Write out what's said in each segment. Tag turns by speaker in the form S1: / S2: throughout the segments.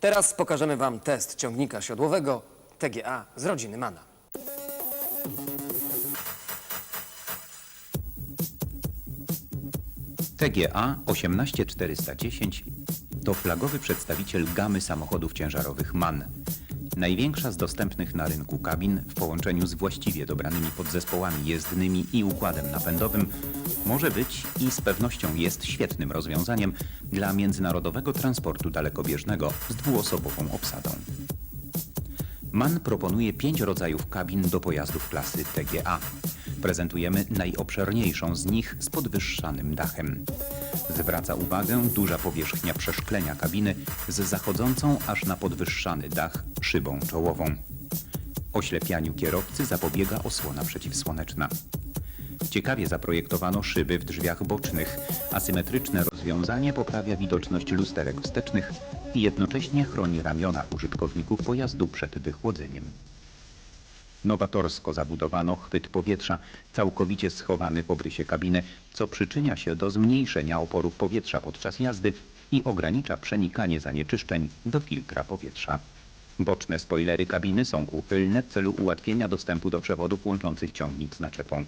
S1: Teraz pokażemy Wam test ciągnika siodłowego TGA z rodziny Mana.
S2: TGA 18410 to flagowy przedstawiciel gamy samochodów ciężarowych MAN. Największa z dostępnych na rynku kabin w połączeniu z właściwie dobranymi podzespołami jezdnymi i układem napędowym może być i z pewnością jest świetnym rozwiązaniem dla międzynarodowego transportu dalekobieżnego z dwuosobową obsadą. MAN proponuje pięć rodzajów kabin do pojazdów klasy TGA. Prezentujemy najobszerniejszą z nich z podwyższanym dachem. Zwraca uwagę duża powierzchnia przeszklenia kabiny z zachodzącą aż na podwyższany dach szybą czołową. Oślepianiu kierowcy zapobiega osłona przeciwsłoneczna. Ciekawie zaprojektowano szyby w drzwiach bocznych. Asymetryczne rozwiązanie poprawia widoczność lusterek wstecznych i jednocześnie chroni ramiona użytkowników pojazdu przed wychłodzeniem. Nowatorsko zabudowano chwyt powietrza, całkowicie schowany w obrysie kabiny, co przyczynia się do zmniejszenia oporu powietrza podczas jazdy i ogranicza przenikanie zanieczyszczeń do filtra powietrza. Boczne spoilery kabiny są uchylne w celu ułatwienia dostępu do przewodów łączących ciągnik z naczepą.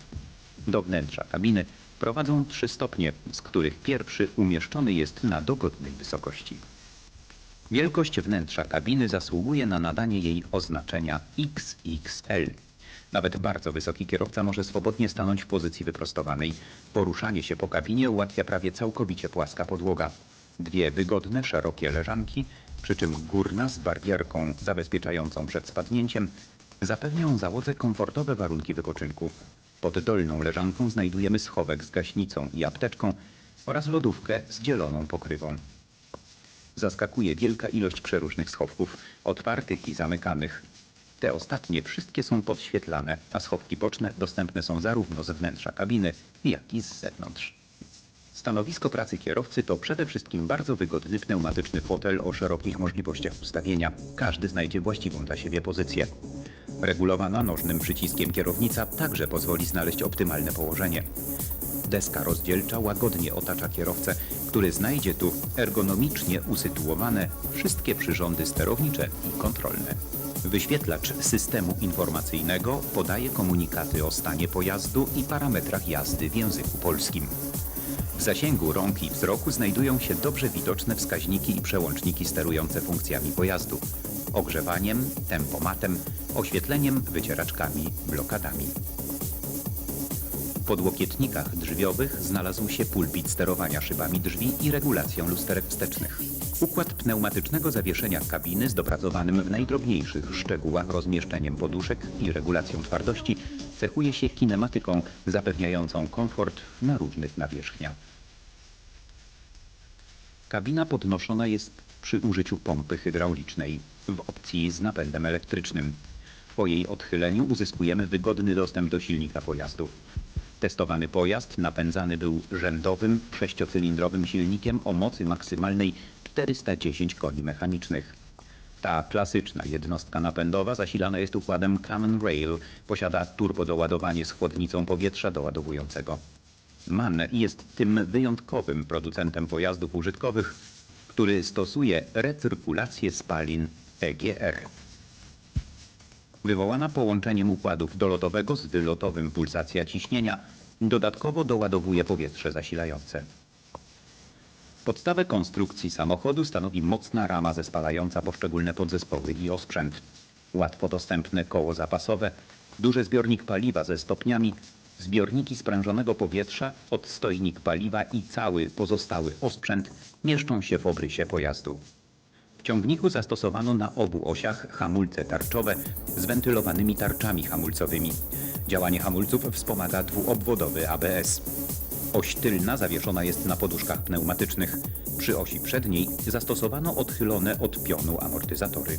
S2: Do wnętrza kabiny prowadzą trzy stopnie, z których pierwszy umieszczony jest na dogodnej wysokości. Wielkość wnętrza kabiny zasługuje na nadanie jej oznaczenia XXL. Nawet bardzo wysoki kierowca może swobodnie stanąć w pozycji wyprostowanej. Poruszanie się po kabinie ułatwia prawie całkowicie płaska podłoga. Dwie wygodne, szerokie leżanki, przy czym górna z barierką zabezpieczającą przed spadnięciem, zapewnią załodze komfortowe warunki wypoczynku. Pod dolną leżanką znajdujemy schowek z gaśnicą i apteczką oraz lodówkę z dzieloną pokrywą. Zaskakuje wielka ilość przeróżnych schowków, otwartych i zamykanych. Te ostatnie wszystkie są podświetlane, a schowki boczne dostępne są zarówno z wnętrza kabiny, jak i z zewnątrz. Stanowisko pracy kierowcy to przede wszystkim bardzo wygodny pneumatyczny fotel o szerokich możliwościach ustawienia. Każdy znajdzie właściwą dla siebie pozycję. Regulowana nożnym przyciskiem kierownica także pozwoli znaleźć optymalne położenie. Deska rozdzielcza łagodnie otacza kierowcę, który znajdzie tu ergonomicznie usytuowane wszystkie przyrządy sterownicze i kontrolne. Wyświetlacz systemu informacyjnego podaje komunikaty o stanie pojazdu i parametrach jazdy w języku polskim. W zasięgu rąk i wzroku znajdują się dobrze widoczne wskaźniki i przełączniki sterujące funkcjami pojazdu. Ogrzewaniem, tempomatem, oświetleniem, wycieraczkami, blokadami. Podłokietnikach drzwiowych znalazł się pulpit sterowania szybami drzwi i regulacją lusterek wstecznych. Układ pneumatycznego zawieszenia kabiny z dopracowanym w najdrobniejszych szczegółach rozmieszczeniem poduszek i regulacją twardości cechuje się kinematyką zapewniającą komfort na różnych nawierzchniach. Kabina podnoszona jest przy użyciu pompy hydraulicznej w opcji z napędem elektrycznym. Po jej odchyleniu uzyskujemy wygodny dostęp do silnika pojazdu. Testowany pojazd napędzany był rzędowym, sześciocylindrowym silnikiem o mocy maksymalnej 410 koni mechanicznych. Ta klasyczna jednostka napędowa zasilana jest układem Common Rail. Posiada turbodoładowanie z chłodnicą powietrza doładowującego. MAN jest tym wyjątkowym producentem pojazdów użytkowych, który stosuje recyrkulację spalin EGR. Wywołana połączeniem układów dolotowego z wylotowym pulsacja ciśnienia dodatkowo doładowuje powietrze zasilające. Podstawę konstrukcji samochodu stanowi mocna rama zespalająca poszczególne podzespoły i osprzęt. Łatwo dostępne koło zapasowe, duży zbiornik paliwa ze stopniami, zbiorniki sprężonego powietrza, odstojnik paliwa i cały pozostały osprzęt mieszczą się w obrysie pojazdu. W ciągniku zastosowano na obu osiach hamulce tarczowe z wentylowanymi tarczami hamulcowymi. Działanie hamulców wspomaga dwuobwodowy ABS. Oś tylna zawieszona jest na poduszkach pneumatycznych. Przy osi przedniej zastosowano odchylone od pionu amortyzatory.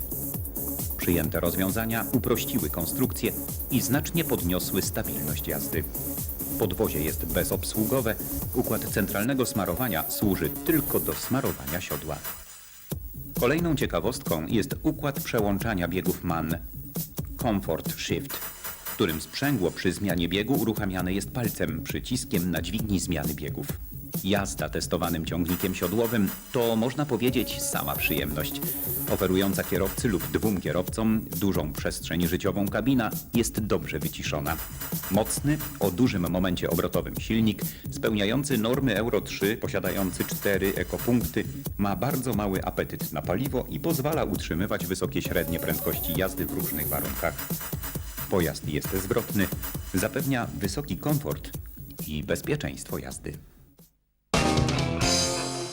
S2: Przyjęte rozwiązania uprościły konstrukcję i znacznie podniosły stabilność jazdy. Podwozie jest bezobsługowe, układ centralnego smarowania służy tylko do smarowania siodła. Kolejną ciekawostką jest układ przełączania biegów MAN Comfort Shift, w którym sprzęgło przy zmianie biegu uruchamiane jest palcem, przyciskiem na dźwigni zmiany biegów. Jazda testowanym ciągnikiem siodłowym to można powiedzieć sama przyjemność. Oferująca kierowcy lub dwóm kierowcom dużą przestrzeń życiową kabina jest dobrze wyciszona. Mocny, o dużym momencie obrotowym silnik, spełniający normy Euro 3, posiadający cztery ekopunkty, ma bardzo mały apetyt na paliwo i pozwala utrzymywać wysokie średnie prędkości jazdy w różnych warunkach. Pojazd jest zwrotny, zapewnia wysoki komfort i bezpieczeństwo jazdy.